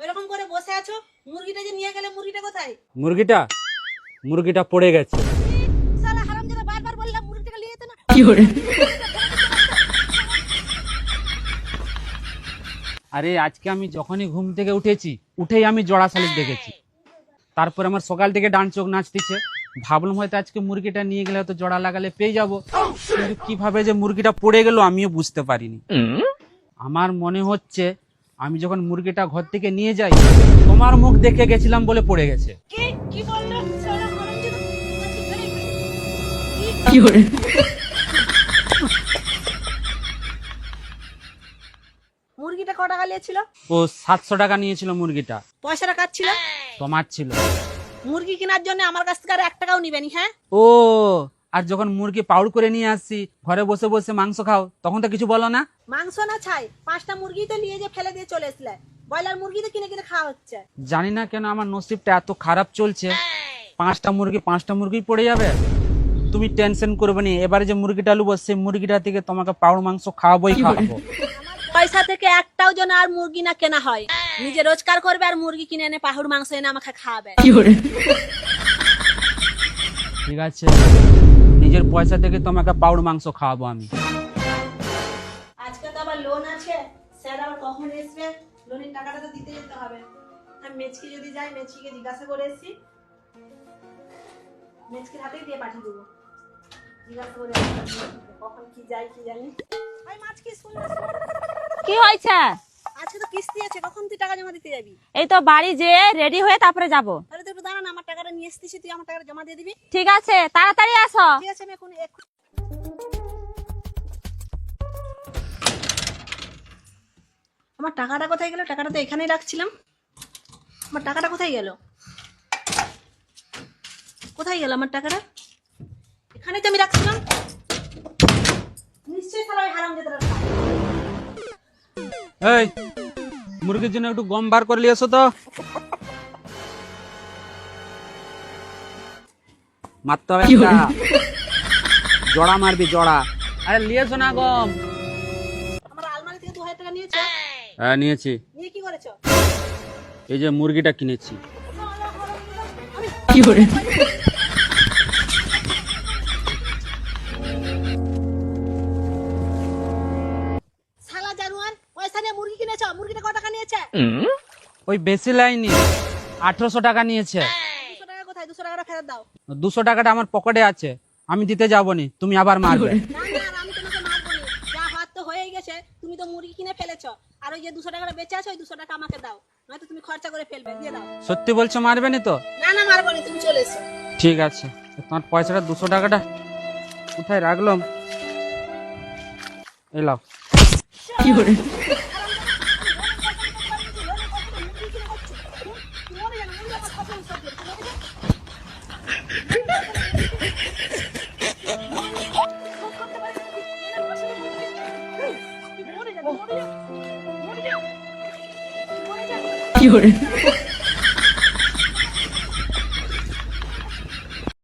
ওইরকম করে বসে আছো? মুরগিটা যে নিয়ে গেলে মুরগিটা কোথায়? মুরগিটা? মুরগিটা পড়ে গেছে। বারবার বললাম নিয়ে যেতে না। আরে আজকে আমি যখনই ঘুম থেকে উঠেছি উঠেই আমি জড়া শালিক দেখেছি। তারপর আমার সকাল থেকে ডান চোখ নাচতেছে। ভাবলাম হয়তো আজকে মুরগিটা নিয়ে গেলে হয়তো জড়া লাগালে পেয়ে যাব। কিন্তু কীভাবে যে মুরগিটা পড়ে গেল আমিও বুঝতে পারিনি। আমার মনে হচ্ছে আমি যখন মুরগিটা ঘর থেকে নিয়ে যাই তোমার মুখ দেখে গেছিলাম বলে পড়ে গেছে। মুরগিটা ক টাকা নিয়েছিল ও সাতশো টাকা নিয়েছিল মুরগিটা। পয়সাটা কাটছিল তোমার ছিল। মুরগি কেনার জন্য আমার কাছ থেকে আর এক টাকাও নিবেনি হ্যাঁ? ও আর যখন মুরগি পাউড করে নিয়ে আসছি ঘরে বসে বসে মাংস খাও তখন তো কিছু বলো না। মাংস না ছাই পাঁচটা মুরগি তো নিয়ে যে ফেলে দিয়ে চলে এসলে। ব্রয়লার মুরগি তো কিনে কিনে খাওয়া হচ্ছে। জানি না কেন আমার নসিবটা এত খারাপ চলছে। পাঁচটা মুরগি পাঁচটা মুরগি পড়ে যাবে। তুমি টেনশন করবে না এবারে যে মুরগিটা লুবো সেই মুরগিটা থেকে তোমাকে পাউড মাংস খাওয়াবোই খাওয়াবো। পয়সা থেকে একটাও যেন আর মুরগি না কেনা হয়। নিজে রোজগার করবে আর মুরগি কিনে এনে পাহুড় মাংস এনে আমাকে খাওয়াবে। ঠিক আছে নিজের পয়সা থেকে তোমাকে পাউড মাংস খাওয়াবো আমি। আজকে তো আবার লোন আছে স্যার আবার কখন এসবে? লোনের টাকাটা তো দিতে যেতে হবে। আমি মেচকি যদি যাই মেচকিকে জিজ্ঞাসা করে এসছি। মেচকির হাতেই দিয়ে পাঠিয়ে দেবো। জিজ্ঞাসা করে কখন কি যাই কি জানি। ওই মাছ কি শুনলে কি হয়েছে? আজকে তো কিস্তি আছে কখন তুই টাকা জমা দিতে যাবি? এই তো বাড়ি যেয়ে রেডি হয়ে তারপরে যাব। তাহলে তুই একটু দাঁড়া না আমার টাকাটা নিয়ে এসতেছি তুই আমার টাকাটা জমা দিয়ে দিবি। ঠিক আছে তাড়াতাড়ি আসো। ঠিক আছে আমি এখন আমার টাকাটা কোথায় গেল? টাকাটা তো এখানেই রাখছিলাম। আমার টাকাটা কোথায় গেল? কোথায় গেল আমার টাকাটা? এখানেই তো আমি রাখছিলাম। নিশ্চয়ই তাহলে ওই হারাম যেতে এই মুরগির জন্য একটু গম বার করে নিয়ে এসো তো মারতে হবে জড়া মারবি জড়া আরে নিয়ে এসো না গম আমার আলমারি থেকে দু হাজার টাকা নিয়েছো হ্যাঁ নিয়েছি কি এই যে মুরগিটা কিনেছি শালা ওই বেশি লাইনি আঠারোশো টাকা নিয়েছে। দুশো টাকা কোথায়? দুশো টাকাটা ফেরত দাও। দুশো টাকাটা আমার পকেটে আছে। আমি দিতে যাব নি তুমি আবার মারবে। না না আর আমি তোমাকে মারবো না। যা হাত তো হয়েই গেছে। তুমি তো মুরগি কিনে ফেলেছো। আর ওই যে দুশো টাকাটা বেঁচে আছে ওই দুশো টাকা আমাকে দাও। নয়তো তুমি খরচা করে ফেলবে দিয়ে দাও। সত্যি বলছো মারবে নি তো? না না মারবো না তুমি চলে এসো। ঠিক আছে। তোমার পয়সাটা দুশো টাকাটা কোথায় রাখলাম? এলাও কি 有人